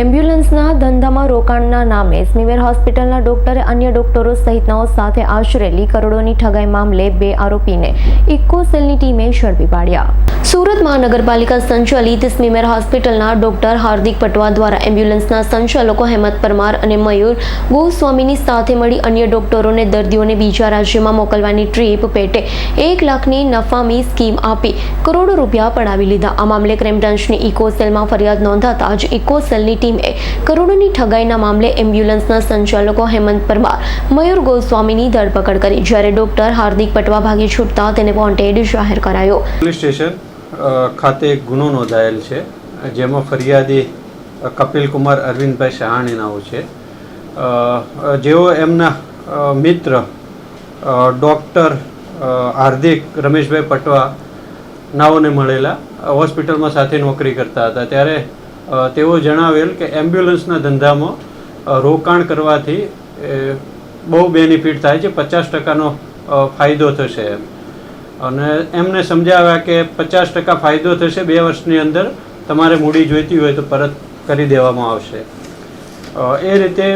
એમ્બ્યુલન્સના ધંધામાં રોકાણના નામે સ્મીમેર હોસ્પિટલના ડોક્ટરે અન્ય ડોક્ટરો સહિતનાઓ સાથે આશરેલી કરોડોની ઠગાઈ મામલે બે આરોપીને ઇકો ટીમે ઝડપી પાડ્યા. સુરત મહાનગરપાલિકા સંચાલિત સ્મીમેર હોસ્પિટલના ડોક્ટર હાર્દિક પટવા દ્વારા એમ્બ્યુલન્સના સંચાલકો હેમંત પરમાર અને મયુર ગોસ્વામીની સાથે મળી અન્ય ડોક્ટરોને દર્દીઓને બીજા રાજ્યમાં મોકલવાની ટ્રીપ પેટે એક લાખની નફામી સ્કીમ આપી કરોડો રૂપિયા પડાવી લીધા. આ મામલે ક્રાઇમ બ્રાન્ચની ઇકો સેલમાં ફરિયાદ નોંધાતા જ ઇકો સેલની ટીમે કરોડોની ઠગાઈના મામલે એમ્બ્યુલન્સના સંચાલકો હેમંત પરમાર મયુર ગોસ્વામીની ધરપકડ કરી. જ્યારે ડોક્ટર હાર્દિક પટવા ભાગી છૂટતા તેને વોન્ટેડ જાહેર કરાયો. પોલીસ સ્ટેશન ખાતે ગુનો નોંધાયેલ છે. જેમાં ફરિયાદી કપિલ કુમાર અરવિંદભાઈ સહાણીનાઓ છે. અ, અ, જેઓ એમના મિત્ર ડૉક્ટર હાર્દિક રમેશભાઈ પટવા નાઓને મળેલા હોસ્પિટલમાં સાથે નોકરી કરતા હતા. ત્યારે તેઓ જણાવેલ કે એમ્બ્યુલન્સના ધંધામાં રોકાણ કરવાથી બહુ બેનિફિટ થાય છે, પચાસ ટકાનો ફાયદો થશે એમ. અને એમને સમજાવ્યા કે પચાસ ટકા ફાયદો થશે બે વર્ષની અંદર, તમારે મૂડી જોઈતી હોય તો પરત કરી દેવામાં આવશે. એ રીતે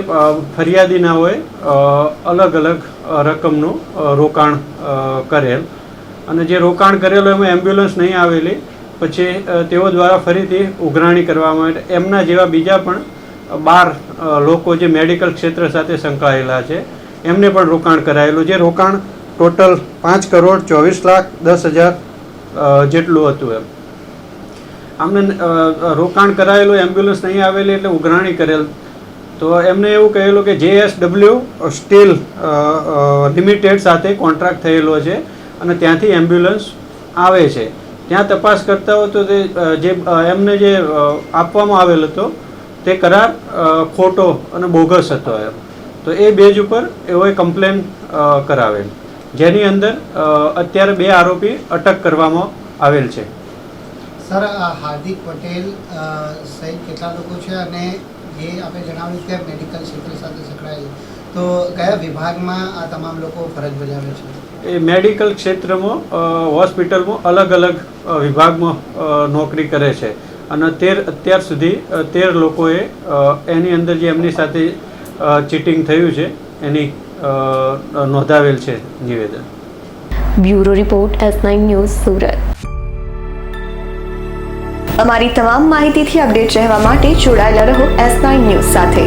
ફરિયાદીના હોય અલગ અલગ રકમનું રોકાણ કરેલ. અને જે રોકાણ કરેલું એમાં એમ્બ્યુલન્સ નહીં આવેલી પછી તેઓ દ્વારા ફરીથી ઉઘરાણી કરવામાં આવે એમના જેવા બીજા પણ બાર લોકો જે મેડિકલ ક્ષેત્ર સાથે સંકળાયેલા છે, એમને પણ રોકાણ કરાયેલું જે રોકાણ ટોટલ પાંચ કરોડ ચોવીસ લાખ દસ હજાર જેટલું હતું એમ. આમને રોકાણ કરાયેલું, એમ્બ્યુલન્સ નહીં આવેલી એટલે ઉઘરાણી કરેલ. તો એમને એવું કહેલું કે જેએસડબલ્યુ સ્ટીલ લિમિટેડ સાથે કોન્ટ્રાક્ટ થયેલો છે અને ત્યાંથી એમ્બ્યુલન્સ આવે છે. ત્યાં તપાસ કરતા હોય તો તે જે એમને જે આપવામાં આવેલ હતો તે કરાર ખોટો અને બોગસ હતો એમ. તો એ બેજ ઉપર એઓએ કમ્પ્લેન કરાવેલ. જેની અંદર અત્યારે બે આરોપી અટક કરવામાં આવેલ છે. સર આ હાર્દિક પટેલ સહિત કેટલા લોકો છે અને જે આપણે જણાવ્યું કે મેડિકલ ક્ષેત્ર સાથે સંકળાયેલ. તો કયા વિભાગમાં આ તમામ લોકો ફરજ બજાવે છે? એ મેડિકલ ક્ષેત્રમાં હોસ્પિટલમાં અલગ અલગ વિભાગમાં નોકરી કરે છે. અને તેર, અત્યાર સુધી તેર લોકોએ એની અંદર જે એમની સાથે ચીટિંગ થયું છે, એની નોંધાવેલ છે નિવેદન. Bureau report S nine news Surat. અમારી તમામ માહિતીથી અપડેટ રહેવા માટે જોડાયેલા રહો એસ નાઇન ન્યૂઝ સાથે.